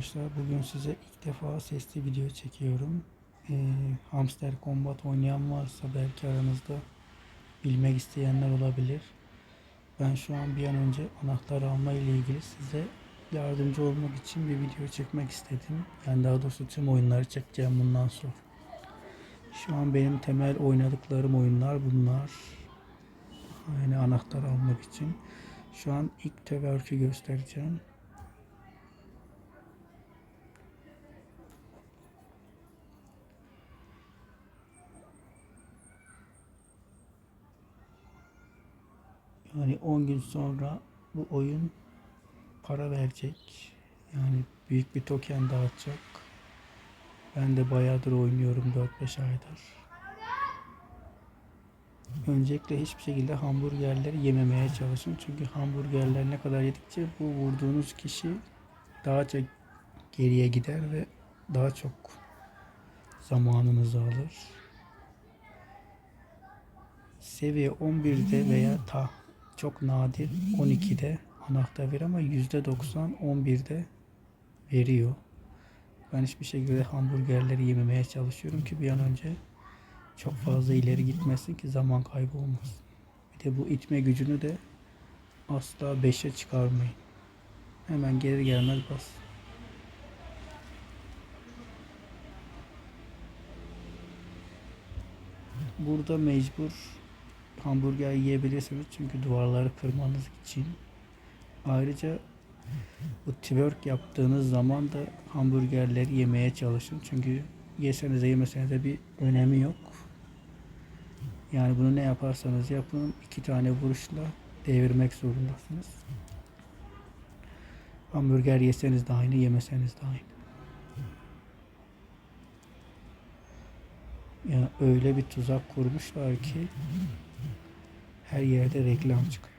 arkadaşlar. Bugün size ilk defa sesli video çekiyorum. Ee, Hamster Combat oynayan varsa belki aranızda bilmek isteyenler olabilir. Ben şu an bir an önce anahtar alma ile ilgili size yardımcı olmak için bir video çekmek istedim. Yani daha doğrusu tüm oyunları çekeceğim bundan sonra. Şu an benim temel oynadıklarım oyunlar bunlar. Yani anahtar almak için. Şu an ilk teverkü göstereceğim. Yani 10 gün sonra bu oyun para verecek. Yani büyük bir token dağıtacak. Ben de bayağıdır oynuyorum 4-5 aydır. Öncelikle hiçbir şekilde hamburgerleri yememeye çalışın. Çünkü hamburgerler ne kadar yedikçe bu vurduğunuz kişi daha çok geriye gider ve daha çok zamanınızı alır. Seviye 11'de veya ta çok nadir 12'de anahtar verir ama %90 11'de veriyor. Ben hiçbir şekilde hamburgerleri yememeye çalışıyorum ki bir an önce çok fazla ileri gitmesin ki zaman kaybı olmasın. Bir de bu itme gücünü de asla 5'e çıkarmayın. Hemen gelir gelmez bas. Burada mecbur hamburger yiyebilirsiniz çünkü duvarları kırmanız için. Ayrıca bu twerk yaptığınız zaman da hamburgerleri yemeye çalışın. Çünkü yeseniz de yemeseniz de bir önemi yok. Yani bunu ne yaparsanız yapın iki tane vuruşla devirmek zorundasınız. Hamburger yeseniz de aynı, yemeseniz de aynı. Ya öyle bir tuzak kurmuşlar ki her yerde reklam çıkıyor.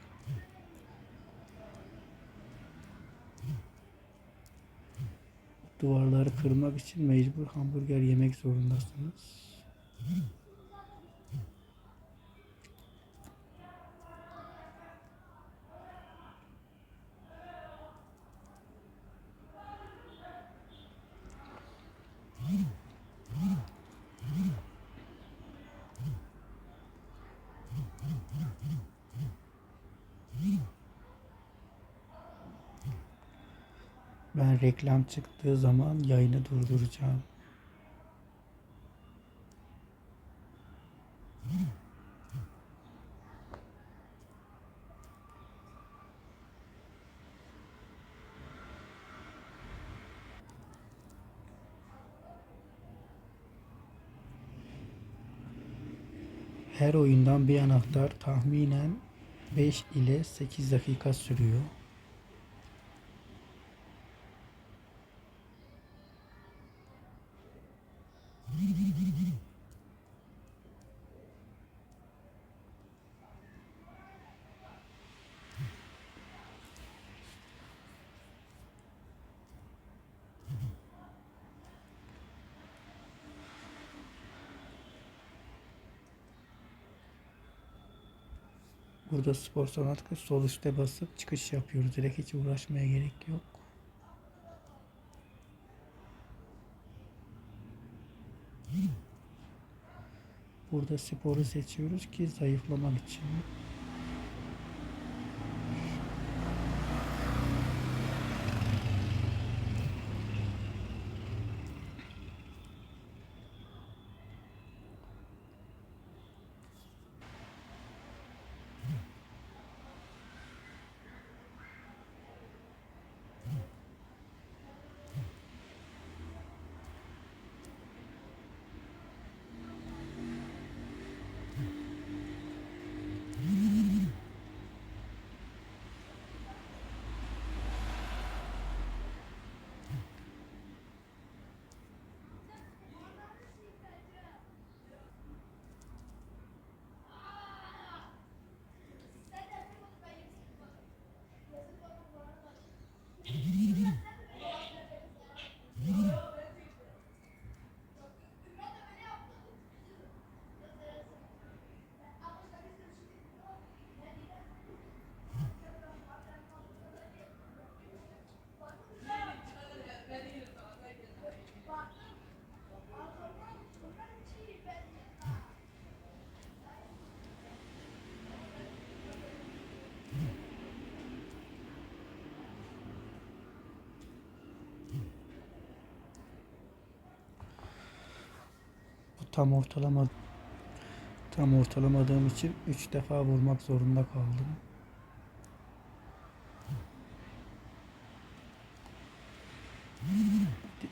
Duvarları kırmak için mecbur hamburger yemek zorundasınız. Ben reklam çıktığı zaman yayını durduracağım. Her oyundan bir anahtar tahminen 5 ile 8 dakika sürüyor. Burada spor sanat sol üstte basıp çıkış yapıyoruz. Direkt hiç uğraşmaya gerek yok. Burada sporu seçiyoruz ki zayıflamak için. Tam ortalama tam ortalamadığım için 3 defa vurmak zorunda kaldım.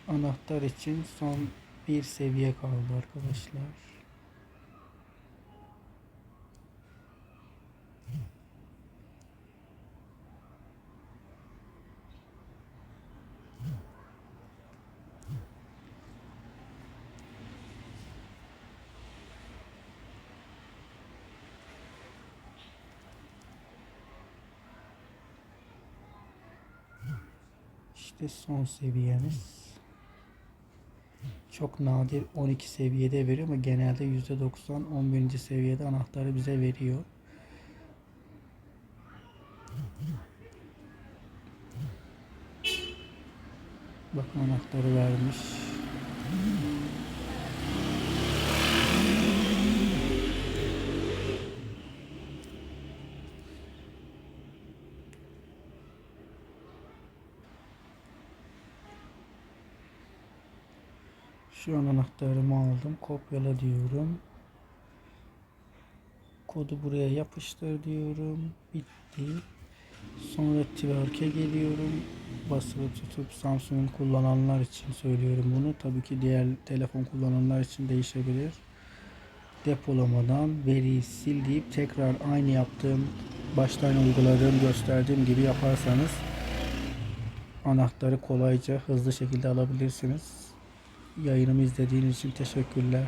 Anahtar için son bir seviye kaldı arkadaşlar. İşte son seviyemiz. Çok nadir 12 seviyede veriyor ama genelde %90 11. seviyede anahtarı bize veriyor. Bak anahtarı vermiş. Şu an anahtarımı aldım. Kopyala diyorum. Kodu buraya yapıştır diyorum. Bitti. Sonra twerk'e geliyorum. Basılı tutup Samsung kullananlar için söylüyorum bunu. Tabii ki diğer telefon kullananlar için değişebilir. Depolamadan veriyi sil deyip tekrar aynı yaptığım baştan uyguladığım gösterdiğim gibi yaparsanız anahtarı kolayca hızlı şekilde alabilirsiniz. Yayınımı izlediğiniz için teşekkürler.